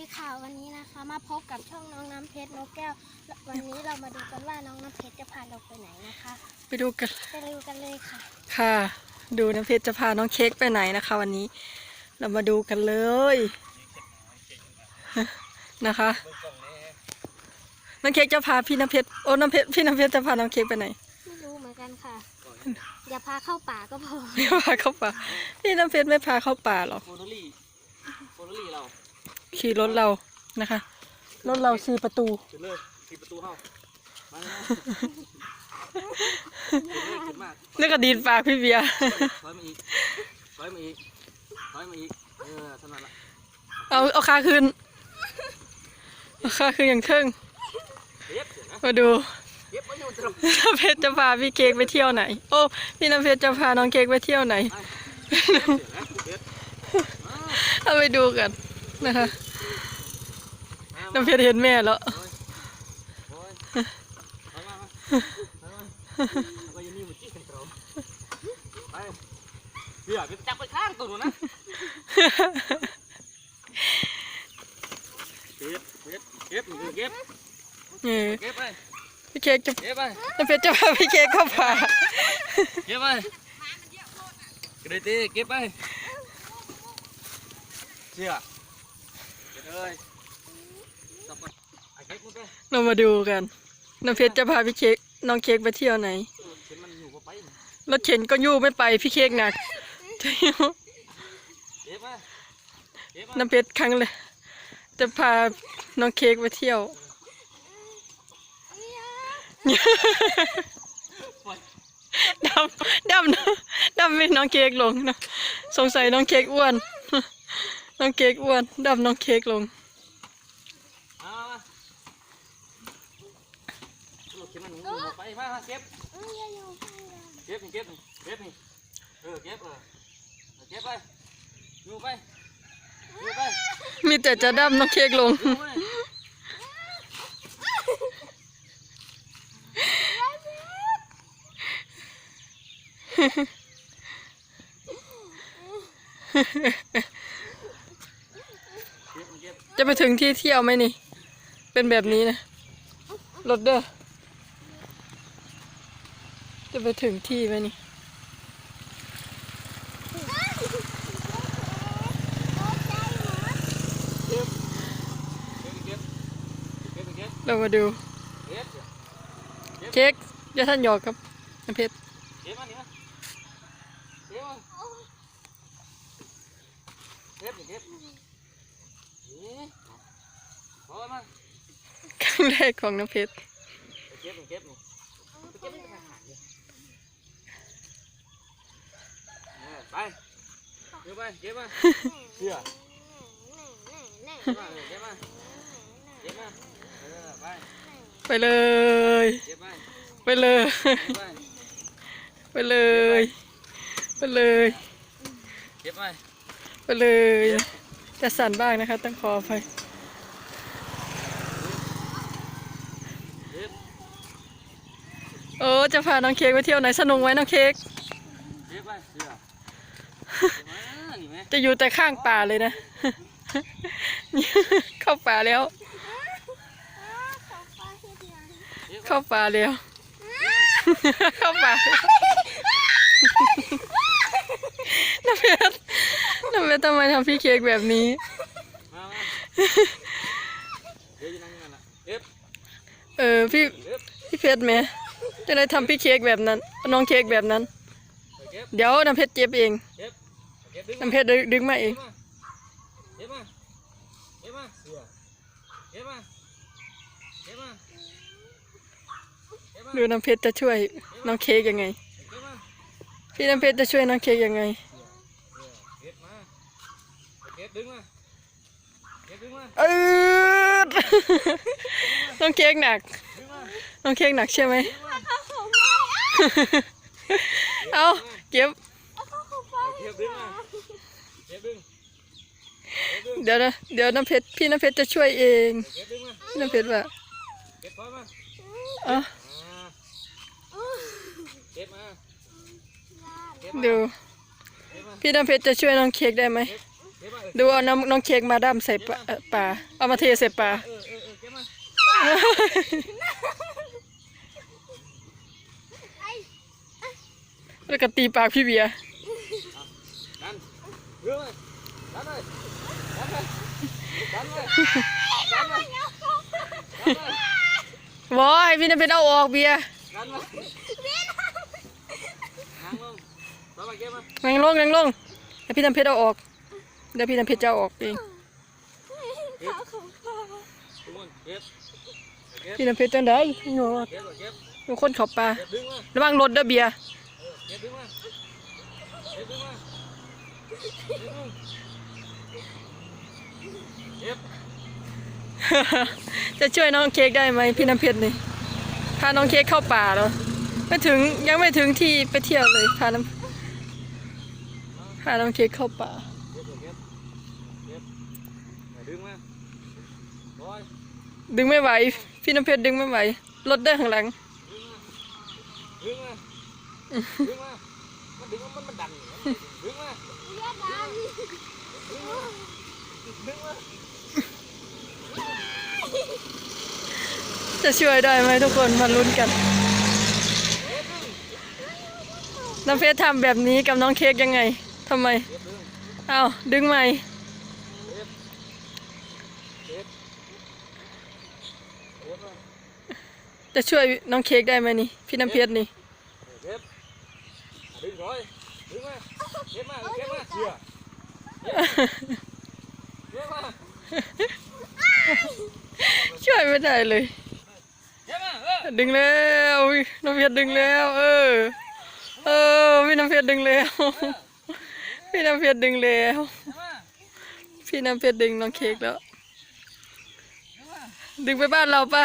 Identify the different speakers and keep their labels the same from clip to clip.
Speaker 1: ดีค่ะวันนี้นะคะ มาพบกับช่องน้องน้ำเพชรนกแก้ว วันนี้เรามาดูกันว่าน้องน้ำเพชรจะพาเราไปไหนนะคะ
Speaker 2: ไปดูกัน
Speaker 1: ไปดูกันเลยค่ะ
Speaker 2: ค่ะ ดูน้ำเพชรจะพาน้องเค้กไปไหนนะคะ วันนี้ เรามาดูกันเลยนะคะน้องเค้กจะพาพี่น้ำเพชรโอ้น้ำเพชรพี่น้ำเพชรจะพาน้องเค้กไปไหน
Speaker 1: ไม่รู้เหมือนกันค่ะอย่าพาเข้าป่าก็พอ
Speaker 2: ไม่พาเข้าป่าพี่น้ำเพชรไม่พาเข้าป่าหรอก
Speaker 3: โฟโตลี่โฟโตลี่เรา
Speaker 2: ขี่รถเรานะคะ รถเราสี่ประตู
Speaker 3: ขึ้นเลยปิดประตูเข้ามาเลยขึ้นเลยขึ้นมาก
Speaker 2: นี่ก็ดีนปากพี่เบียร์
Speaker 3: ถอยมาอีกถอยมาอีกถอยมาอีกเออเท่านั้นละ
Speaker 2: เอาเอาขาขึ้นเอาขาขึ้นอย่างเทิง
Speaker 3: เย็บเสียนะ
Speaker 2: มาดู
Speaker 3: เย็บไว้อยู่ตรง
Speaker 2: น้ำเพชรจะพาพี่เค้กไปเที่ยวไหน โอ้พี่น้ำเพชรจะพาน้องเค้กไปเที่ยวไหน
Speaker 3: เย็บเสียนะเย็บ
Speaker 2: เอาไปดูกัน นะคะ
Speaker 3: มา
Speaker 2: น้ำเพชรเห็นแม่แล้ว
Speaker 3: โอ้ยโอ้ยมามามามาเอาไปอยังมีหมดจี้กันตรงไปเดี๋ยวไปจับไปข้างตัวหนูนะเก็บเก็บเก็บเก็บ
Speaker 2: นี่
Speaker 3: เก็บไป
Speaker 2: พี่เค้กจะ
Speaker 3: เก็บไป
Speaker 2: น้ำเพชรจะพาพี่เค้กเข้าป่า
Speaker 3: เก็บไปกระเดตีเก็บไปเชี่ยเก็บเลยจับไปไอ้ เก็บมึงไป
Speaker 2: เรามาดูกัน น้ำเพชรจะพาพี่เค้กน้องเค้กไปเที่ยวไหน
Speaker 3: เข็นมันอยู่ก็ไป
Speaker 2: รถเข็นก็ยู่ไม่ไปพี่เค้กหนักจะอยู่
Speaker 3: เก็บมาเก็บมา
Speaker 2: น้ำเพชรครั้งเลยจะพาน้องเค้กไปเที่ยวดำดำนะดำเป็นน้องเค้กลงนะสงสัยน้องเค้กอ้วน น้องเค้กอ้วนดำน้องเค้กลง
Speaker 3: เอามาลูกเข็นมันอยู่ก็ไปมาเก็บเก็บนี่เก็บนี่เก็บนี่เออเก็บเออเก็บไปอยู่ไปอยู่ไป
Speaker 2: มีแต่จะดำน้องเค้กลง
Speaker 3: อยู่ไปเก็บนี่เก็บ
Speaker 2: จะไปถึงที่เที่ยวไหมนี่ เป็นแบบนี้นะรถเด้อจะไปถึงที่ไหมนี่
Speaker 3: เก็บเก็บเก็บเก็บ
Speaker 2: เรามาดู
Speaker 3: เก็บ
Speaker 2: เค้กจะท่านหยอกครับน้ำเพชร
Speaker 3: เก็บ พอมา
Speaker 2: ครั้งแรกของน้ำเพชร
Speaker 3: เก็บเก็บนี่เก็บนี่ทาหางดิไปเก็บไปเก็บมาเชื่อเก็บมาเก็บมาเก็บมาไป
Speaker 2: ไปเลย
Speaker 3: ไป
Speaker 2: เลย
Speaker 3: ไป
Speaker 2: ไปเลยไปเลย
Speaker 3: เก็บไป
Speaker 2: ไปเลย จะสั่นบ้างนะคะต้องขอไป
Speaker 3: เก็บ
Speaker 2: โอ้จะพาน้องเค้กไปเที่ยวไหนสนุกไหมน้องเค้ก
Speaker 3: เก็บไปเชื่อมานี่ไหม
Speaker 2: จะอยู่แต่ข้างป่าเลยนะ เข้าป่าแล้ว เข้าป่าแล้ว เข้าป่าน้ำเพชร น้ำเพชรทำไมทำพี่เค้กแบบนี้
Speaker 3: มามาเดี๋ยวจะนั่งยังไงล่ะเก็บ
Speaker 2: เออพี่
Speaker 3: เก็บ
Speaker 2: พี่เพชรไหมจะได้ทำพี่เค้กแบบนั้น น้องเค้กแบบนั้น
Speaker 3: เก็บ
Speaker 2: เดี๋ยวน้ำเพชรเจ็บเอง
Speaker 3: เก็บเก็บดึง
Speaker 2: น้ำเพชรดึงดึงมาเอง
Speaker 3: เก็บมาเก็บมาเชื่อเก็บมาเก็บมาเก็บมา
Speaker 2: ดูน้ำเพชรจะช่วยน้องเค้กยังไง
Speaker 3: เก็บมา
Speaker 2: พี่น้ำเพชรจะช่วยน้องเค้กยังไง
Speaker 3: เก็บมาเก็บ ดึงมาเก็บดึงมา
Speaker 2: เออน้องเค้กหนัก
Speaker 3: ดึงมา
Speaker 2: น้องเค้กหนักใช่ไหม เอาเก็บ
Speaker 3: เก็บดึงมาเก็บดึงเก็บดึง
Speaker 2: เดี๋ยวนะเดี๋ยวน้ำเพชรพี่น้ำเพชรจะช่วยเอง
Speaker 3: เก็บดึงมา
Speaker 2: พี่น้ำเพชรว่า
Speaker 3: เก็บพอมา
Speaker 2: เอา
Speaker 3: อ่าเก็บมาเก็บมา
Speaker 2: ดู
Speaker 3: เก็บมา
Speaker 2: พี่น้ำเพชรจะช่วยน้องเค้กได้ไหม
Speaker 3: เก็บมาเอ
Speaker 2: ดูเอาน้ำน้องเค้กมาดั้มใส่ปลาเอ่อปลาเอามาเทใส่ปลา
Speaker 3: เออเออเออเก็บมา
Speaker 2: แล้วก็ตีปากพี่เบียร์
Speaker 3: ดันเรื่อยดันเลยดันเลยดันเลยดันเลยดันเลย
Speaker 2: วอพี่น้ำเพชรเอาออกเบียร์
Speaker 3: ดันเลยนั่งลงต่อไปเก็บม
Speaker 2: งลงนั่งลงเดี๋ยวพี่นำเพชรเอาออก เดี๋ยวพี่น้ำเพชรจะเอาออกเองพี่น้ำเพชรจังได้โย
Speaker 3: เก็บเก็บ
Speaker 2: โยคนเขับปลาระวังรถเด้อเบียร์จะช่วยน้องเค้กได้ไหมพี่น้ำเพชรนี่พาน้องเค้กเข้าป่าแล้วไม่ถึงยังไม่ถึงที่ไปเที่ยวเลยพาน้ำพาน้องเค้กเข้าป่า
Speaker 3: เก็บเก็บเก็บ ดึงมาบอย
Speaker 2: ดึงไม่ไหว พี่น้ำเพชรดึงไม่ไหว รถได้ข้างหลัง
Speaker 3: ดึงมาดึงมามันดึงมันมันดันดึงมาดึงมา
Speaker 2: จะช่วยได้ไหมทุกคนมาลุ้นกัน น้ำเพชรทำแบบนี้กับน้องเค้กยังไงทำไม
Speaker 3: เก็บดึง
Speaker 2: เอาดึงไหม
Speaker 3: เก็บเก็บโอ้ย
Speaker 2: จะช่วยน้องเค้กได้ไหมนี่ พี่น้ำเพชรนี่
Speaker 3: เก็บดึง rồi ดึงมาเก็บมาเก็บมาเชื่อเก็บมา
Speaker 2: ช่วยไม่ได้เลยดึงแล้วน้องเพชรดึงแล้ว เออ เออพี่น้ำเพชรดึงแล้ว พี่น้ำเพชรดึงแล้ว พี่น้ำเพชรดึงน้องเค้กแล้ว ดึงไปบ้านเราปะ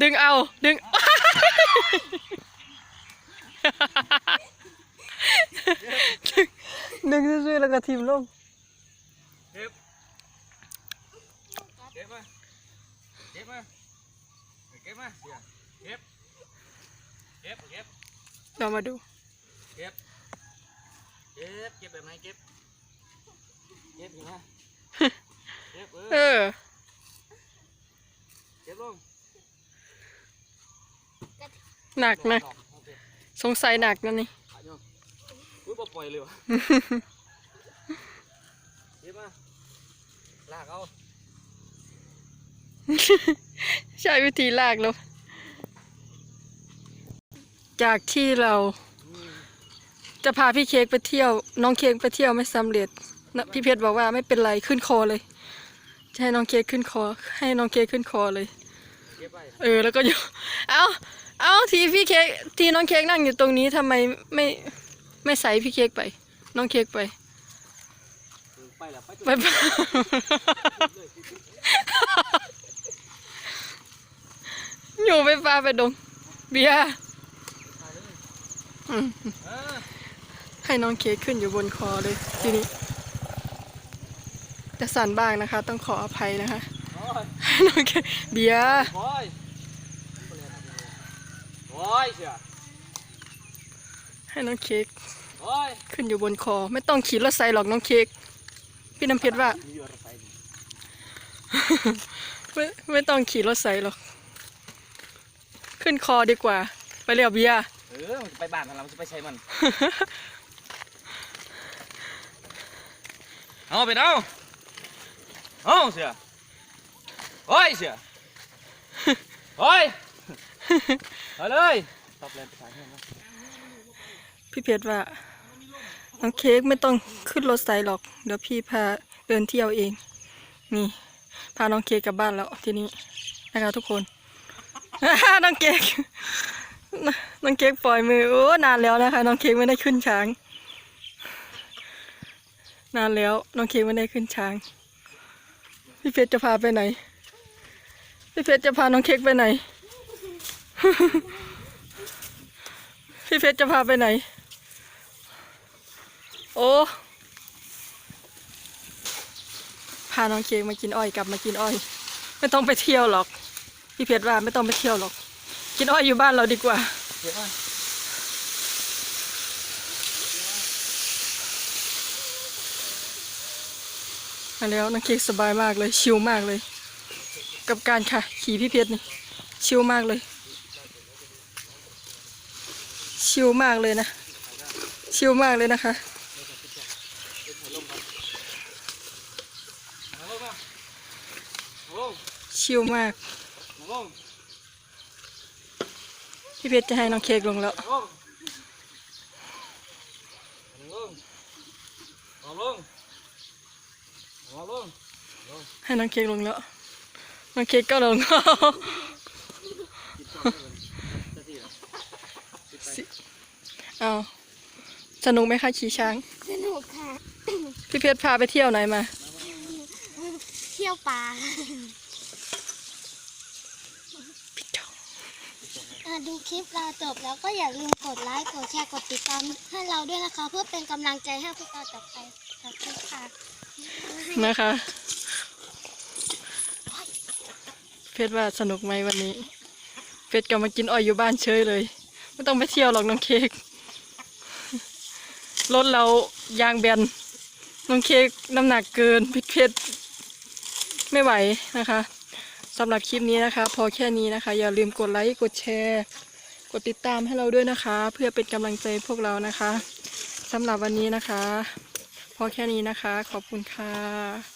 Speaker 2: ดึงเอา ดึง ดึงซื่อๆแล้วก็ทีมลง
Speaker 3: เก็บเก็บมาเก็บมาเก็บมาเชื่อเก็บเก็บเก็บ
Speaker 2: เรามาดู
Speaker 3: เก็บเก็บเก็บแบบไหนเก็บเก็บอยู่นะ เก็บเอ
Speaker 2: เอ
Speaker 3: อ
Speaker 2: อ
Speaker 3: เก็บลง
Speaker 2: หนักนะ
Speaker 3: โอเค
Speaker 2: สงสัยหนักนะนี่
Speaker 3: อะโยมอุ้ยบ่ปล่อยเลยวะเก็บมาลากเอา
Speaker 2: ใช้วิธีลากแล้วจากที่เรา จะพาพี่เค้กไปเที่ยว น้องเค้กไปเที่ยวไม่สำเร็จนะพี่เพชรบอกว่าไม่เป็นไรขึ้นคอเลย จะให้น้องเค้กขึ้นคอ ให้น้องเค้กขึ้นคอเลย
Speaker 3: เก็บไป
Speaker 2: เออ แล้วก็อยู่ เอาเอาทีพี่เค้กทีน้องเค้กนั่งอยู่ตรงนี้ทำไมไม่ไม่ใส่พี่เค้กไป น้องเค้กไป
Speaker 3: ไปแล้วไปจุด
Speaker 2: ไปปะอยู่ไปปลาไปดงเบียร์อืม
Speaker 3: เออ
Speaker 2: ให้น้องเค้กขึ้นอยู่บนคอเลยทีนี้ จะสั่นบ้างนะคะ ต้องขออภัยนะคะ
Speaker 3: โอ้ย
Speaker 2: ให้น้องเค้กเบียร์
Speaker 3: โอ้ยโอ้ยเชีย
Speaker 2: ให้น้องเค้ก
Speaker 3: โอ้ย
Speaker 2: ขึ้นอยู่บนคอ ไม่ต้องขี่รถไซหรอกน้องเค้กพี่น้ำเพชรว่า
Speaker 3: มีอยู่อะไรนี่
Speaker 2: ไม่ไม่ต้องขี่รถไซหรอก ขึ้นคอดีกว่า ไปเรียบเบียร์
Speaker 3: เออมันจะไปบ้านมันแล้วมันจะไปใช้มัน เอาไปเอาเอาเสียโอ้ยเสียโอ้ยเอาเลยตอบเลยภาษาเทพนะ
Speaker 2: พี่เพชรว่าน้องเค้กไม่ต้องขึ้นรถไซหรอก เดี๋ยวพี่พาเดินเที่ยวเอง นี่ พาน้องเค้กกลับบ้านแล้วทีนี้นะคะทุกคนน้องเค้กน้องเค้กปล่อยมือโอ้นานแล้วนะคะน้องเค้กไม่ได้ขึ้นช้าง นานแล้วน้องเค้กไม่ได้ขึ้นช้าง พี่เพชรจะพาไปไหน พี่เพชรจะพาน้องเค้กไปไหน พี่เพชรจะพาไปไหน โอ้ พาน้องเค้กมากินอ้อยกลับมากินอ้อย ไม่ต้องไปเที่ยวหรอก พี่เพชรว่าไม่ต้องไปเที่ยวหรอก กินอ้อยอยู่บ้านเราดีกว่า
Speaker 3: เสีย มา
Speaker 2: แล้วน้องเค้กสบายมากเลย ชิลมากเลย กับการค่ะ ขี่พี่เพชรนี่ ชิลมากเลย ชิลมากเลยนะ ชิลมากเลยนะคะชิลมาก พี่เพชรจะให้น้องเค้กลงแล้ว
Speaker 3: นั่งลง
Speaker 2: ให้น้องเค้กลงแล้วน้องเค้กก็ลงเอาสนุกไหมคะขี่ช้าง
Speaker 1: สนุกค่ะ
Speaker 2: พี่เพชรพาไปเที่ยวไหนมา
Speaker 1: เที่ยวป่าอะดูคลิปเราจบแล้วก็อย่าลืมกดไลค์กดแชร์กดติดตามให้เราด้วยนะคะ เพื่อเป็นกำลังใจให้พวกเราต่อไปขอบคุณค่ะ
Speaker 2: นะคะ เพชรว่าสนุกไหมวันนี้ เพชรก็มากินอ้อยอยู่บ้านเฉยเลย ไม่ต้องไปเที่ยวหรอกน้องเค้กรถเรายางแบนน้องเค้กน้ำหนักเกินพี่เพชรไม่ไหวนะคะสำหรับคลิปนี้นะคะ พอแค่นี้นะคะ อย่าลืมกดไลค์กดแชร์ กดติดตามให้เราด้วยนะคะ เพื่อเป็นกำลังใจพวกเรานะคะสำหรับวันนี้นะคะ พอแค่นี้นะคะ ขอบคุณค่ะ